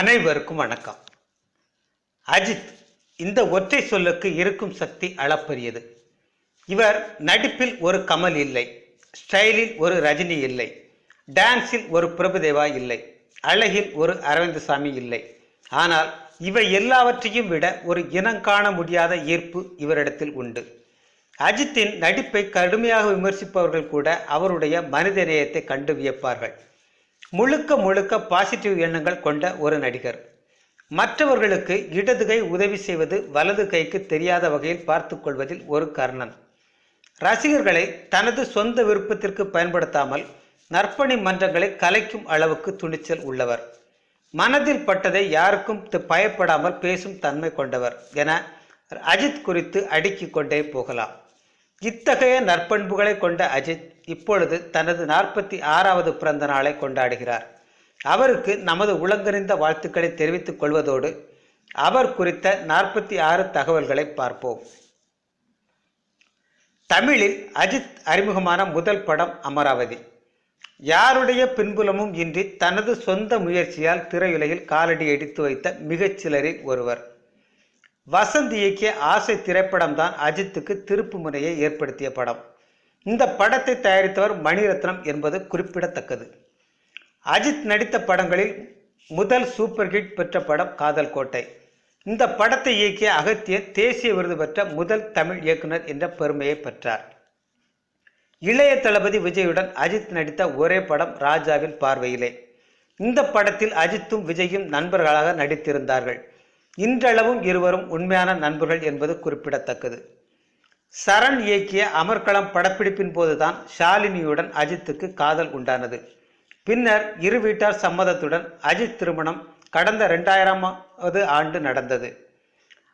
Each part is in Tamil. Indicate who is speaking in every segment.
Speaker 1: அனைவருக்கும் வணக்கம். அஜித் இந்த ஒற்றை சொல்லுக்கு இருக்கும் சக்தி அளப்பரியது. இவர் நடிப்பில் ஒரு கமல் இல்லை ஸ்டைலில் ஒரு ரஜினி இல்லை டான்ஸில் ஒரு பிரபுதேவா இல்லை அழகில் ஒரு அரவிந்தசாமி இல்லை. ஆனால் இவை எல்லாவற்றையும் விட ஒரு இனங்காண முடியாத ஈர்ப்பு இவரிடத்தில் உண்டு. அஜித்தின் நடிப்பை கடுமையாக விமர்சிப்பவர்கள் கூட அவருடைய மனித நேயத்தை கண்டு வியப்பார்கள். முழுக்க முழுக்க பாசிட்டிவ் எண்ணங்கள் கொண்ட ஒரு நடிகர். மற்றவர்களுக்கு இடது கை உதவி செய்வது வலது கைக்கு தெரியாத வகையில் பார்த்து கொள்வதில் ஒரு கர்ணன். ரசிகர்களை தனது சொந்த விருப்பத்திற்கு பயன்படுத்தாமல் நற்பணி மன்றங்களை கலைக்கும் அளவுக்கு துணிச்சல் உள்ளவர். மனதில் பட்டதை யாருக்கும் த- பயப்படாமல் பேசும் தன்மை கொண்டவர் என அஜித் குறித்து அடுக்கிக் கொண்டே போகலாம். இத்தகைய நற்பண்புகளை கொண்ட அஜித் இப்பொழுது தனது நாற்பத்தி ஆறாவது பிறந்த நாளை கொண்டாடுகிறார். அவருக்கு நமது உளங்கறிந்த வாழ்த்துக்களை தெரிவித்துக் கொள்வதோடு அவர் குறித்த நாற்பத்தி ஆறு தகவல்களை பார்ப்போம். தமிழில் அஜித் அறிமுகமான முதல் படம் அமராவதி. யாருடைய பின்புலமும் இன்றி தனது சொந்த முயற்சியால் திரையுலகில் காலடி எடுத்து வைத்த மிகச்சிலரில் ஒருவர். வசந்த் இயக்கிய ஆசை திரைப்படம் தான் அஜித்துக்கு திருப்பு முனையை ஏற்படுத்திய படம். இந்த படத்தை தயாரித்தவர் மணிரத்னம் என்பது குறிப்பிடத்தக்கது. அஜித் நடித்த படங்களில் முதல் சூப்பர் ஹிட் பெற்ற படம் காதல் கோட்டை. இந்த படத்தை இயக்கிய அகத்தியன் தேசிய விருது பெற்ற முதல் தமிழ் இயக்குனர் என்ற பெருமையை பெற்றார். இளைய தளபதி விஜயுடன் அஜித் நடித்த ஒரே படம் ராஜாவின் பார்வையிலே. இந்த படத்தில் அஜித்தும் விஜயும் நண்பர்களாக நடித்திருந்தார்கள். இன்றளவும் இருவரும் உண்மையான நண்பர்கள் என்பது குறிப்பிடத்தக்கது. சரண் இயக்கிய அமர்க்களம் படப்பிடிப்பின் போதுதான் ஷாலினியுடன் அஜித்துக்கு காதல் உண்டானது. பின்னர் இரு வீட்டார் சம்மதத்துடன் அஜித் திருமணம் கடந்த ரெண்டாயிரமாவது ஆண்டு நடந்தது.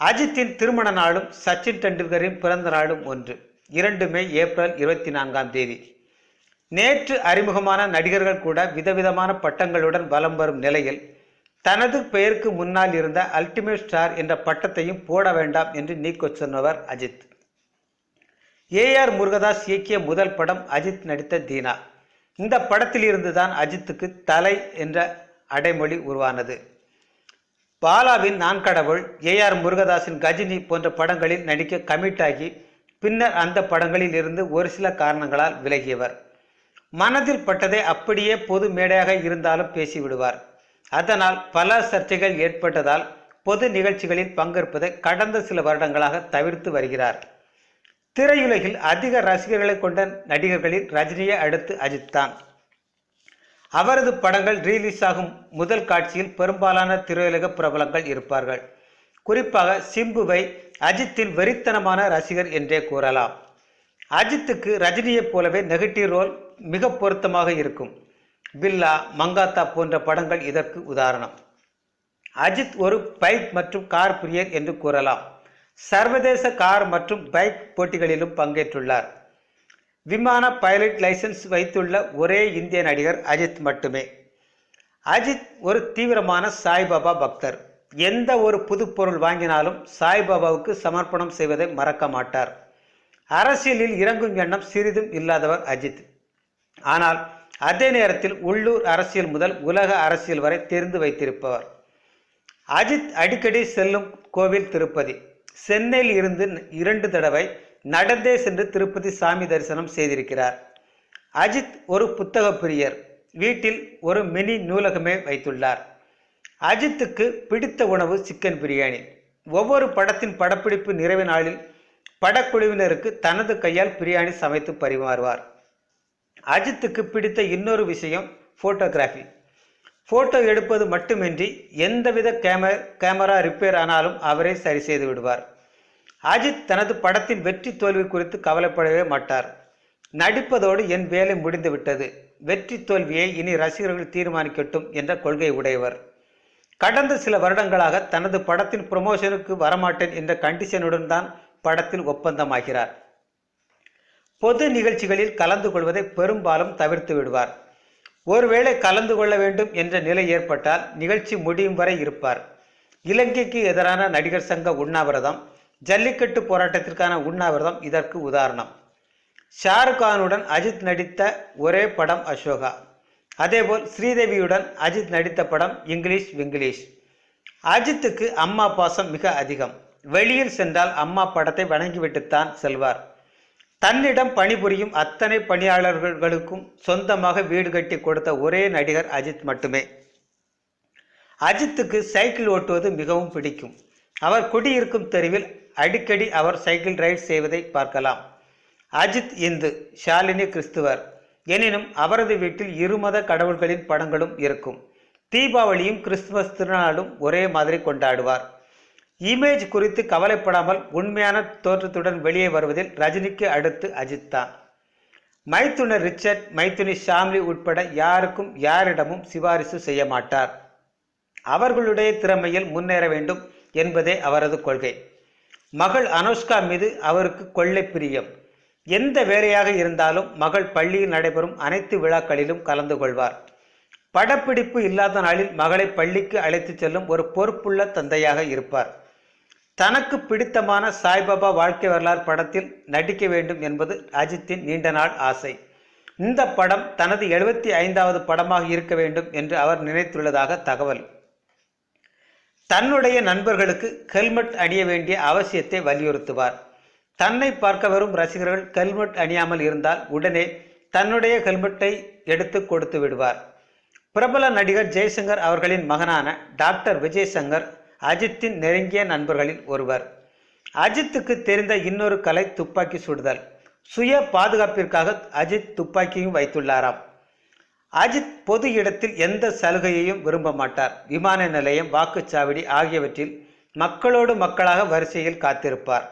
Speaker 1: அஜித்தின் திருமண நாளும் சச்சின் டெண்டுல்கரின் பிறந்த நாளும் ஒன்று. இரண்டுமே ஏப்ரல் இருபத்தி நான்காம் தேதி. நேற்று அறிமுகமான நடிகர்கள் கூட விதவிதமான பட்டங்களுடன் வலம் வரும் நிலையில் தனது பெயருக்கு முன்னால் இருந்த அல்டிமேட் ஸ்டார் என்ற பட்டத்தையும் போட வேண்டாம் என்று நீக்கச் சொன்னவர் அஜித். ஏஆர் முருகதாஸ் இயக்கிய முதல் படம் அஜித் நடித்த தீனா. இந்த படத்தில் இருந்துதான் அஜித்துக்கு தலை என்ற அடைமொழி உருவானது. பாலாவின் நான் கடவுள் ஏஆர் முருகதாஸின் கஜினி போன்ற படங்களில் நடிக்க கமிட் ஆகி பின்னர் அந்த படங்களில் இருந்து ஒரு சில காரணங்களால் விலகியவர். மனதில் பட்டதை அப்படியே பொது மேடையாக இருந்தாலும் பேசிவிடுவார். அதனால் பல சர்ச்சைகள் ஏற்பட்டதால் பொது நிகழ்ச்சிகளில் பங்கேற்பதை கடந்த சில வருடங்களாக தவிர்த்து வருகிறார். திரையுலகில் அதிக ரசிகர்களை கொண்ட நடிகர்களில் ரஜினியை அடுத்து அஜித் தான். அவரது படங்கள் ரிலீஸ் ஆகும் முதல் காட்சியில் பெரும்பாலான திரையுலக பிரபலங்கள் இருப்பார்கள். குறிப்பாக சிம்புவை அஜித்தின் வெறித்தனமான ரசிகர் என்றே கூறலாம். அஜித்துக்கு ரஜினியைப் போலவே நெகட்டிவ் ரோல் மிக பொருத்தமாக இருக்கும். பில்லா மங்காத்தா போன்ற படங்கள் இதற்கு உதாரணம். அஜித் ஒரு பைக் மற்றும் கார் பிரியர் என்று கூறலாம். சர்வதேச கார் மற்றும் பைக் போட்டிகளிலும் பங்கேற்றுள்ளார். விமான பைலட் லைசன்ஸ் வைத்துள்ள ஒரே இந்திய நடிகர் அஜித் மட்டுமே. அஜித் ஒரு தீவிரமான சாய்பாபா பக்தர். எந்த ஒரு புது பொருள் வாங்கினாலும் சாய்பாபாவுக்கு சமர்ப்பணம் செய்வதை மறக்க மாட்டார். அரசியலில் இறங்கும் எண்ணம் சிறிதும் இல்லாதவர் அஜித். ஆனால் அதே நேரத்தில் உள்ளூர் அரசியல் முதல் உலக அரசியல் வரை தெரிந்து வைத்திருப்பவர். அஜித் அடிக்கடி செல்லும் கோவில் திருப்பதி. சென்னையில் இருந்து இரண்டு தடவை நடந்தே சென்று திருப்பதி சாமி தரிசனம் செய்திருக்கிறார். அஜித் ஒரு புத்தக பிரியர். வீட்டில் ஒரு மினி நூலகமே வைத்துள்ளார். அஜித்துக்கு பிடித்த உணவு சிக்கன் பிரியாணி. ஒவ்வொரு படத்தின் படப்பிடிப்பு நிறைவு நாளில் படக்குழுவினருக்கு தனது கையால் பிரியாணி சமைத்து பரிமாறுவார். அஜித்துக்கு பிடித்த இன்னொரு விஷயம் ஃபோட்டோகிராஃபி ஃபோட்டோ எடுப்பது மட்டுமின்றி எந்தவித கேம கேமரா ரிப்பேர் ஆனாலும் அவரே சரி செய்து விடுவார். அஜித் தனது படத்தின் வெற்றி தோல்வி குறித்து கவலைப்படவே மாட்டார். நடிப்பதோடு என் வேலை முடிந்து விட்டது. வெற்றி தோல்வியை இனி ரசிகர்கள் தீர்மானிக்கட்டும் என்ற கொள்கை உடையவர். கடந்த சில வருடங்களாக தனது படத்தின் ப்ரொமோஷனுக்கு வரமாட்டேன் என்ற கண்டிஷனுடன் தான் படத்தில் ஒப்பந்தமாகிறார். பொது நிகழ்ச்சிகளில் கலந்து கொள்வதை பெரும்பாலும் தவிர்த்து விடுவார். ஒருவேளை கலந்து கொள்ள வேண்டும் என்ற நிலை ஏற்பட்டால் நிகழ்ச்சி முடியும் வரை இருப்பார். இலங்கைக்கு எதிரான நடிகர் சங்க உண்ணாவிரதம் ஜல்லிக்கட்டு போராட்டத்திற்கான உண்ணாவிரதம் இதற்கு உதாரணம். ஷாருக் கானுடன் அஜித் நடித்த ஒரே படம் அசோகா. அதேபோல் ஸ்ரீதேவியுடன் அஜித் நடித்த படம் இங்கிலீஷ் விங்கிலீஷ். அஜித்துக்கு அம்மா பாசம் மிக அதிகம். வெளியில் சென்றால் அம்மா படத்தை வணங்கிவிட்டுத்தான் செல்வார். தன்னிடம் பணிபுரியும் அத்தனை பணியாளர்களுக்கும் சொந்தமாக வீடு கட்டி கொடுத்த ஒரே நடிகர் அஜித் மட்டுமே. அஜித்துக்கு சைக்கிள் ஓட்டுவது மிகவும் பிடிக்கும். அவர் குடியிருக்கும் தெருவில் அடிக்கடி அவர் சைக்கிள் ரைட் செய்வதை பார்க்கலாம். அஜித் இந்து ஷாலினி கிறிஸ்துவர். எனினும் அவரது வீட்டில் இருமத கடவுள்களின் படங்களும் இருக்கும். தீபாவளியும் கிறிஸ்துமஸ் திருநாளும் ஒரே மாதிரி கொண்டாடுவார். இமேஜ் குறித்து கவலைப்படாமல் உண்மையான தோற்றத்துடன் வெளியே வருவதில் ரஜினிக்கு அடுத்து அஜித் தான் மைத்துனர் ரிச்சர்ட் மைத்துனி ஷாம்லி உட்பட யாருக்கும் யாரிடமும் சிபாரிசு செய்ய மாட்டார். அவர்களுடைய திறமையில் முன்னேற வேண்டும் என்பதே அவரது கொள்கை. மகள் அனுஷ்கா மீது அவருக்கு கொள்ளை பிரியம். எந்த வேலையாக இருந்தாலும் மகள் பள்ளியில் நடைபெறும் அனைத்து விழாக்களிலும் கலந்து கொள்வார். படப்பிடிப்பு இல்லாத நாளில் மகளை பள்ளிக்கு அழைத்துச் செல்லும் ஒரு பொறுப்புள்ள தந்தையாக இருப்பார். தனக்கு பிடித்தமான சாய்பாபா வாழ்க்கை வரலாறு படத்தில் நடிக்க வேண்டும் என்பது அஜித்தின் நீண்ட நாள் ஆசை. இந்த படம் தனது எழுபத்தி ஐந்தாவது படமாக இருக்க வேண்டும் என்று அவர் நினைத்துள்ளதாக தகவல். தன்னுடைய நண்பர்களுக்கு ஹெல்மெட் அணிய வேண்டிய அவசியத்தை வலியுறுத்துவார். தன்னை பார்க்க வரும் ரசிகர்கள் ஹெல்மெட் அணியாமல் இருந்தால் உடனே தன்னுடைய ஹெல்மெட்டை எடுத்து கொடுத்து விடுவார். பிரபல நடிகர் ஜெய்சங்கர் அவர்களின் மகனான டாக்டர் விஜய் சங்கர் அஜித்தின் நெருங்கிய நண்பர்களில் ஒருவர். அஜித்துக்கு தெரிந்த இன்னொரு கலை துப்பாக்கி சுடுதல். சுய பாதுகாப்பிற்காக அஜித் துப்பாக்கியும் வைத்துள்ளாராம். அஜித் பொது இடத்தில் எந்த சலுகையையும் விரும்ப மாட்டார். விமான நிலையம் வாக்குச்சாவடி ஆகியவற்றில் மக்களோடு மக்களாக வரிசையில் காத்திருப்பார்.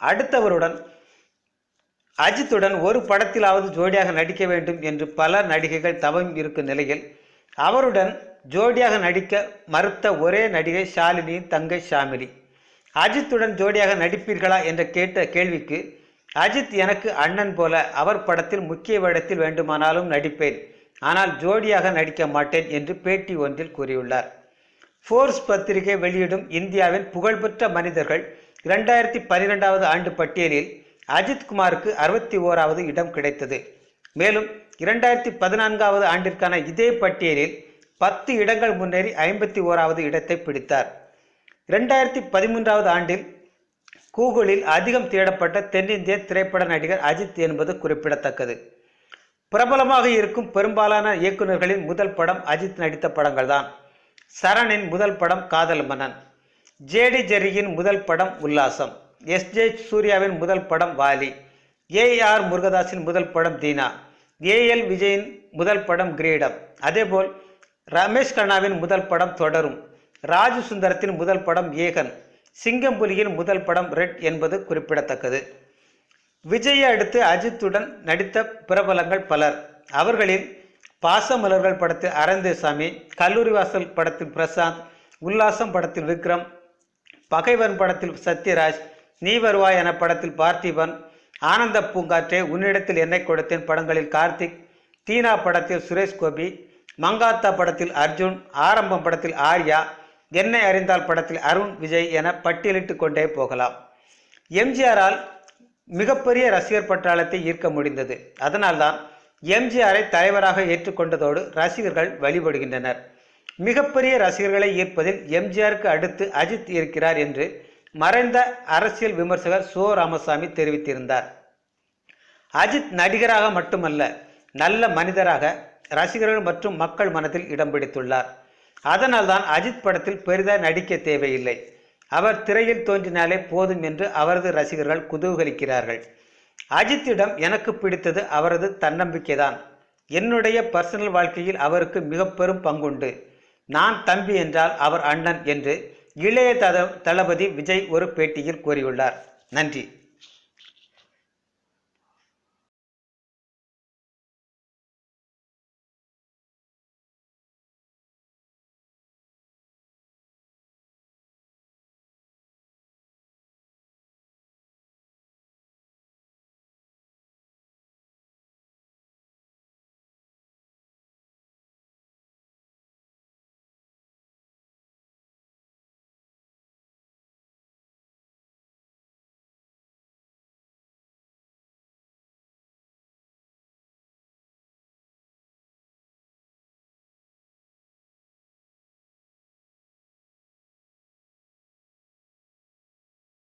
Speaker 1: அடுத்தவருடன் அஜித்துடன் ஒரு படத்திலாவது ஜோடியாக நடிக்க வேண்டும் என்று பல நடிகைகள் தவம் இருக்கும் நிலையில் அவருடன் ஜோடியாக நடிக்க மறுத்த ஒரே நடிகை ஷாலினியின் தங்கை ஷாமிலி. அஜித்துடன் ஜோடியாக நடிப்பீர்களா என்ற கேட்ட கேள்விக்கு அஜித் எனக்கு அண்ணன் போல அவர் படத்தில் முக்கிய வேடத்தில் வேண்டுமானாலும் நடிப்பேன். ஆனால் ஜோடியாக நடிக்க மாட்டேன் என்று பேட்டி ஒன்றில் கூறியுள்ளார். ஃபோர்ஸ் பத்திரிகை வெளியிடும் இந்தியாவின் புகழ்பெற்ற மனிதர்கள் இரண்டாயிரத்தி பன்னிரெண்டாவது ஆண்டு பட்டியலில் அஜித் குமாருக்கு அறுபத்தி ஓராவது இடம் கிடைத்தது. மேலும் இரண்டாயிரத்தி பதினான்காவது ஆண்டிற்கான இதே பட்டியலில் பத்து இடங்கள் முன்னேறி ஐம்பத்தி ஓராவது இடத்தை பிடித்தார். இரண்டாயிரத்தி பதிமூன்றாவது ஆண்டில் கூகுளில் அதிகம் தேடப்பட்ட தென்னிந்திய திரைப்பட நடிகர் அஜித் என்பது குறிப்பிடத்தக்கது. பிரபலமாக இருக்கும் பெரும்பாலான இயக்குநர்களின் முதல் படம் அஜித் நடித்த படங்கள்தான். சரணின் முதல் படம் காதல் மன்னன். ஜேடி ஜெரியின் முதல் படம் உல்லாசம். எஸ் ஜே சூர்யாவின் முதல் படம் வாலி. ஏ ஆர் முருகதாஸின் முதல் படம் தீனா. ஏஎல் விஜயின் முதல் படம் கிரீடம் அதேபோல் ரமேஷ் கண்ணாவின் முதல் படம் தொடரும். ராஜு சுந்தரத்தின் முதல் படம் ஏகன். சிங்கம்புலியின் முதல் படம் ரெட் என்பது குறிப்பிடத்தக்கது. விஜயை அடுத்து அஜித்துடன் நடித்த பிரபலங்கள் பலர். அவர்களில் பாசமலர்கள் படத்தில் அரந்தேசாமி கல்லூரி வாசல் படத்தில் பிரசாந்த் உல்லாசம் படத்தில் விக்ரம் பகைவன் படத்தில் சத்யராஜ் நீ வருவாய் என படத்தில் பார்த்திபன் ஆனந்த பூங்காற்றே உன்னிடத்தில் என்னை கொடுத்தேன் படங்களில் கார்த்திக் தீனா படத்தில் சுரேஷ் கோபி மங்காத்தா படத்தில் அர்ஜுன் ஆரம்பம் படத்தில் ஆர்யா என்னை அறிந்தால் படத்தில் அருண் விஜய் என பட்டியலிட்டு கொண்டே போகலாம். எம்ஜிஆரால் மிகப்பெரிய ரசிகர் பட்டாளத்தை ஈர்க்க முடிந்தது. அதனால்தான் எம்ஜிஆரை தலைவராக ஏற்றுக்கொண்டதோடு ரசிகர்கள் வழிபடுகின்றனர். மிகப்பெரிய ரசிகர்களை ஈர்ப்பதில் எம்ஜிஆருக்கு அடுத்து அஜித் இருக்கிறார் என்று மறைந்த அரசியல் விமர்சகர் சோ. ராமசாமி தெரிவித்திருந்தார். அஜித் நடிகராக மட்டுமல்ல நல்ல மனிதராக ரசிகர்கள் மற்றும் மக்கள் மனதில் இடம் பிடித்துள்ளார். அதனால்தான் அஜித் படத்தில் பெரிதாக நடிக்க தேவையில்லை. அவர் திரையில் தோன்றினாலே போதும் என்று அவரது ரசிகர்கள் குதூகலிக்கிறார்கள். அஜித்திடம் எனக்கு பிடித்தது அவரது தன்னம்பிக்கைதான். என்னுடைய பர்சனல் வாழ்க்கையில் அவருக்கு மிக பெரும் பங்குண்டு. நான் தம்பி என்றால் அவர் அண்ணன் என்று இளைய தளபதி விஜய் ஒரு பேட்டியில் கூறியுள்ளார். நன்றி.